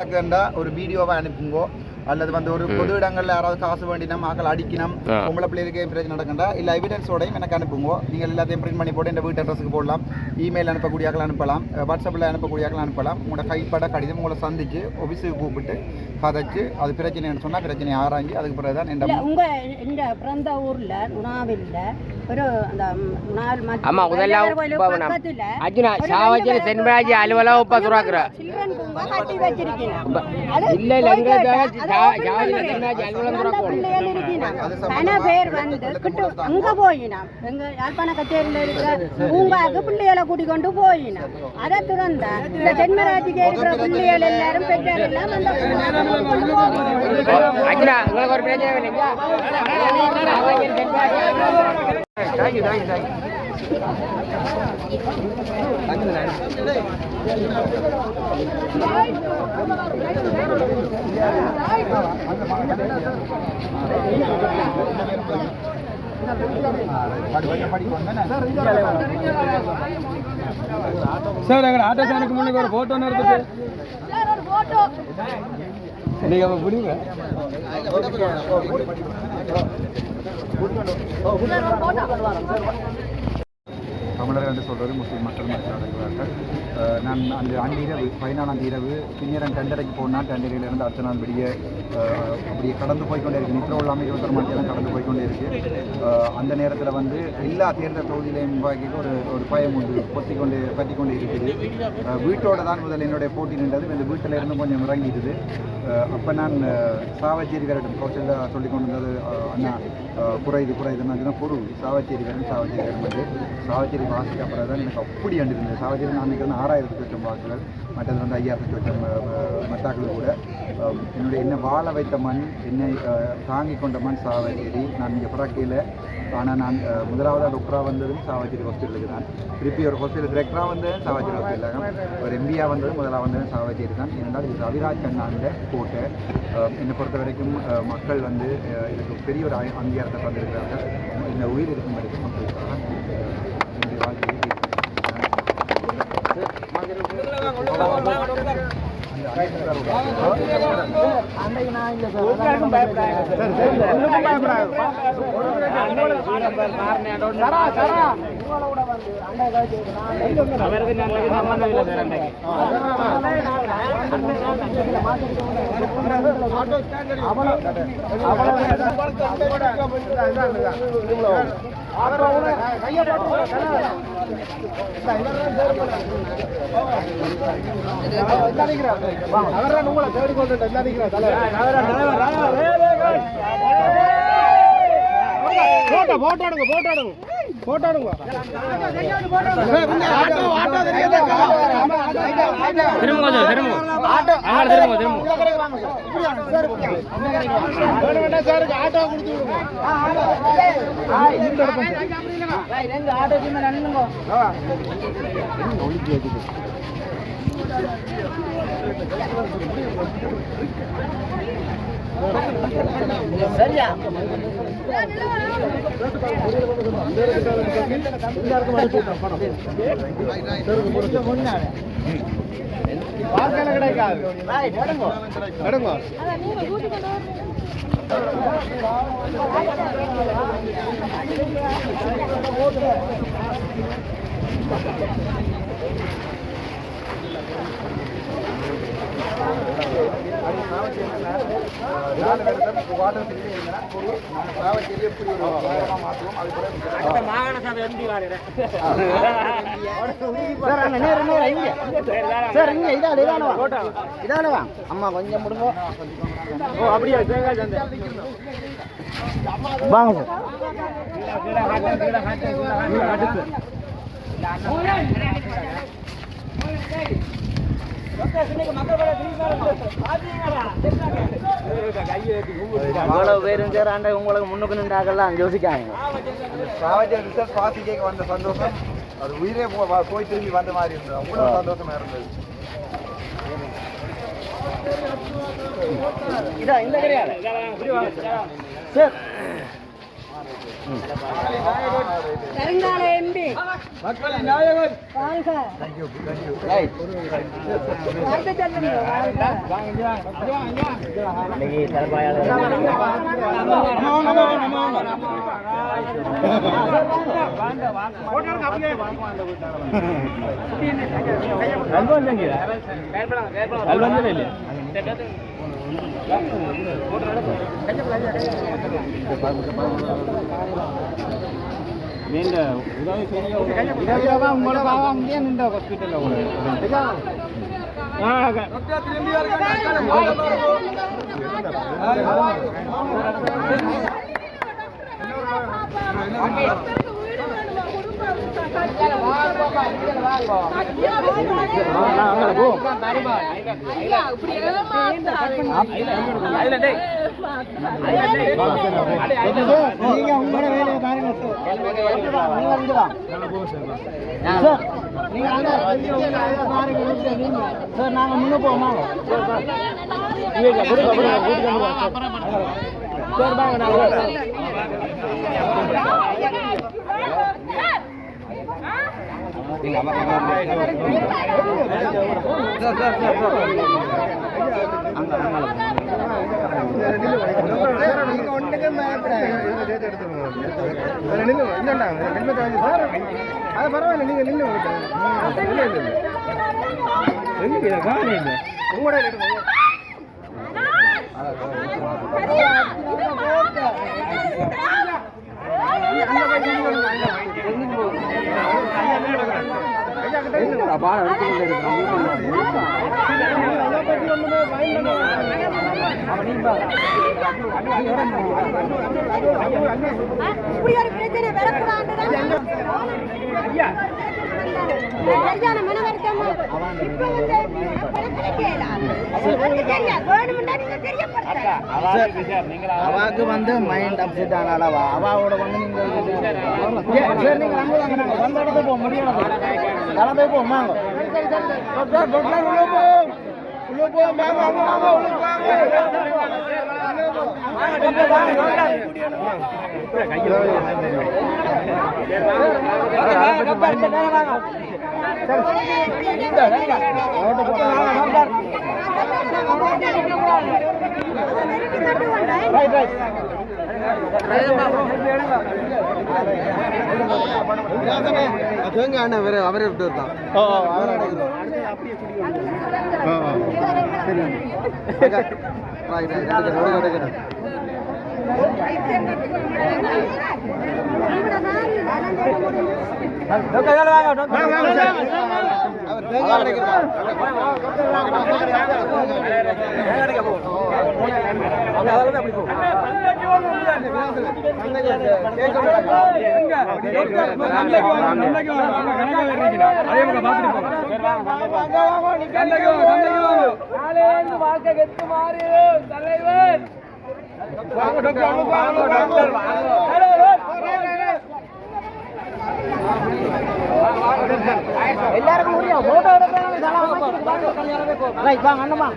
நடக்குதுண்டா ஒரு வீடியோவை அனுப்புங்கோ. அல்லது வந்து ஒரு பொது இடங்கள்ல யாராவது காசு வேண்டினா மக்கள் அடிக்கணும். பொம்பளை பிள்ளைகளுக்கு பிரச்சனை நடக்கண்டா இல்ல எவிடன்ஸோடையும் எனக்கு அனுப்புங்கோ. நீங்க எல்லாத்தையும் பிரிண்ட் பண்ணி போட்டு இந்த வீட்டு அட்ரஸுக்கு போடலாம். இமெயில் அனுப்பக்கூடியாக்கள் அனுப்பலாம். வாட்ஸ்அப்பில் அனுப்பக்கூடியாக்கள் அனுப்பலாம். உங்களோட கைப்பட கடிதம் உங்களை சந்திச்சு ஆஃபீஸுக்கு கூப்பிட்டு கதைச்சு அது பிரச்சனைன்னு சொன்னா பிரச்சனையை ஆராய்ஞ்சு அதுக்கு பிறகு தான் இல்ல உங்க இந்த பிறந்த ஊர்ல உணாவில்ல ஒரு அந்த நாள் ஆமா, முதல்ல உப்பவனம். பக்கத்துல அர்ஜுனா ஒரு சாவச்சேரி ரெண்டு சென்மராஜ் அலுவலகம் உப்ப துறாக்குற சில்வன் பூங்கா கட்டி வச்சிருக்கீங்க அது இல்ல இல்ல போய் எங்களுக்கு கேட்டா, ஜா- அது ஜாதி பண்ணுங்க. சென்மராஜ் அலுவலகம் அந்த துறக்கணும் பிள்ளைகள் இருக்கிறாங்க. அது பல சம்பந்தமா பேர் வந்து கிட்ட அங்க போயினாம் எங்க யாழ்ப்பாண கச்சேரியில இருக்கிற பூங்காவுக்கு பிள்ளைகளை கூட்டிக் கொண்டு போயினாம் அதை துறந்தா இந்த ஜென்மராஜிக்கு இருக்கிற பிள்ளைகள் எல்லாரும் பெற்றார் எல்லாம் அந்த அர்ஜுனா உங்களுக்கு ஒரு பிரச்சனை. Thank you thank you sir எங்க ஆட்டோ ஸ்டாண்டுக்கு முன்னாடி ஒரு போட்டோ எடுத்துட்டு. நீங்க அப்ப புரியுங்க தமிழர் என்று சொல்வது முஸ்லீம் மக்கள் மக்கள் நான் அந்த அன்று இரவு பதினாலாம் இரவு பின்னரம் டண்டரைக்கு போனால் டண்டரையிலிருந்து அடுத்த நாள் விடிய அப்படியே கடந்து போய்கொண்டே இருக்கு. நித்திர இல்லாமல் இருபத்தொரு மணி கடந்து போய்க்கொண்டே இருக்கு. அந்த நேரத்தில் வந்து எல்லா தேர்தல் தொகுதியிலையும் பாக்கி ஒரு ஒரு பயம் உண்டு. பொத்தி கொண்டு பற்றி கொண்டு இருக்குது வீட்டோட தான் முதல் என்னுடைய போட்டி நின்றது. இந்த வீட்டில் இருந்து கொஞ்சம் இறங்கிடுது. அப்போ நான் அஹ், சாவச்சேரி விரட்டும் கௌசல்யா சொல்லி கொண்டு வந்தது அண்ணா. குறையுது குறையுதுன்னு பொருள் சாவச்சேரி வேணும் சாவச்சேரி வரும் சாவச்சேரி வாசிக்க அப்புறம் தான் எனக்கு அப்படி அண்டிருந்தது. சாவச்சேரி நான் நினைக்கிறேன் ஆறாயிரத்துக்கு வச்சோம் வாக்குகள் மற்றது வந்து ஐயாயிரத்துக்கு வச்சோம் மத்தாக்கள் கூட. என்னுடைய என்ன வாழ வைத்த மண் என்னை தாங்கி கொண்ட மண் சாவச்சேரி. நான் இங்கே பிறக்கையில் ஆனால் நான் முதலாவது டாக்டராக வந்ததும் சாவச்சேரி ஹாஸ்பிட்டலுக்கு தான். திருப்பி ஒரு ஹாஸ்பிட்டல் டிரெக்டராக வந்தது சாவச்சேரி ஹாஸ்பிட்டலாக ஒரு எம்பியாக வந்ததும் முதலாக வந்ததும் சாவச்சேரி தான். ஏனென்றால் இது ரவிராஜ் கண்ணாண்ட கோட்டை. என்னை பொறுத்த வரைக்கும் மக்கள் வந்து இதுக்கு பெரிய ஒரு அங்கீ- அங்கீகாரத்தை தந்திருக்கிறார்கள். இந்த உயிர் இருக்கும் வரைக்கும் மக்களுக்காக அஹ், என்னுடைய வாழ்க்கையை போட்டோ போட்டோ எடுங்க போட்டோ எடுங்க போட்டோ திரும்ப கொஞ்சம் திரும்ப திரும்ப திரும்ப ஆட்டோ கொடுத்து விடுங்க. வார்த்தையில கிடைக்காது எடுங்க நாலு வருடம் வாட்டர் சிட்டி இருந்தால் நாங்கள் சாவச்சேரி எப்படி ஒரு நகரமாக மாற்றுவோம் அது கூட மாகாண சபை எம்பி சார் இங்க. அம்மா கொஞ்சம் முடுங்க. ஓ அப்படியா? தேங்காய் சந்தை வாங்க இவ்வளவு பேரும் சேராண்ட உங்களுக்கு முன்னுக்கு நின்றாக்கெல்லாம் யோசிக்காங்க சாவச்சேரி ரிசர்ச் பாசிக்கு வந்த சந்தோஷம். அது உயிரே போய் திரும்பி வந்த மாதிரி இருந்தது. அவ்வளோ சந்தோஷமா இருந்தது. இந்த கிடையாது சார். வருங்கால எம்பி வாழ்க தேங்க்யூ தேங்க்யூ வாழ்த்து சொல்லுங்க வாழ்க இன்னைக்கு தலைப்பாயாளர் உங்களோட பாவா அங்கேயே நின்ற ஹாஸ்பிட்டல்ல நீங்க உங்களோட வேலையை பாருங்க. சார் நீங்க சார் நாங்க முன்ன போமா சார் வாங்க நாங்க நீங்க ஒண்ணுக்கு அது பரவாயில்ல நீங்க நின்று உங்களோட இப்படி சரியான மன வருத்தமா இப்ப வந்து அவாக்கு வந்து மைண்ட் அப்செட் ஆன அளவா அவாவோட வந்து நீங்க சரி நீங்க அங்க வாங்க நாங்க வந்த இடத்துக்கு போக முடியாது கலந்து போவோம் வாங்க டாக்டர் டாக்டர் உள்ள போ உள்ள போ வாங்க வாங்க வாங்க உள்ள ரைட் ரைட் அவரே அவரே விட்டு தான் ஓ அவரை எடுக்கிறோம் எல்லாருக்கும் முடியும் போட்டோ எடுக்க ரைட் அண்ணமா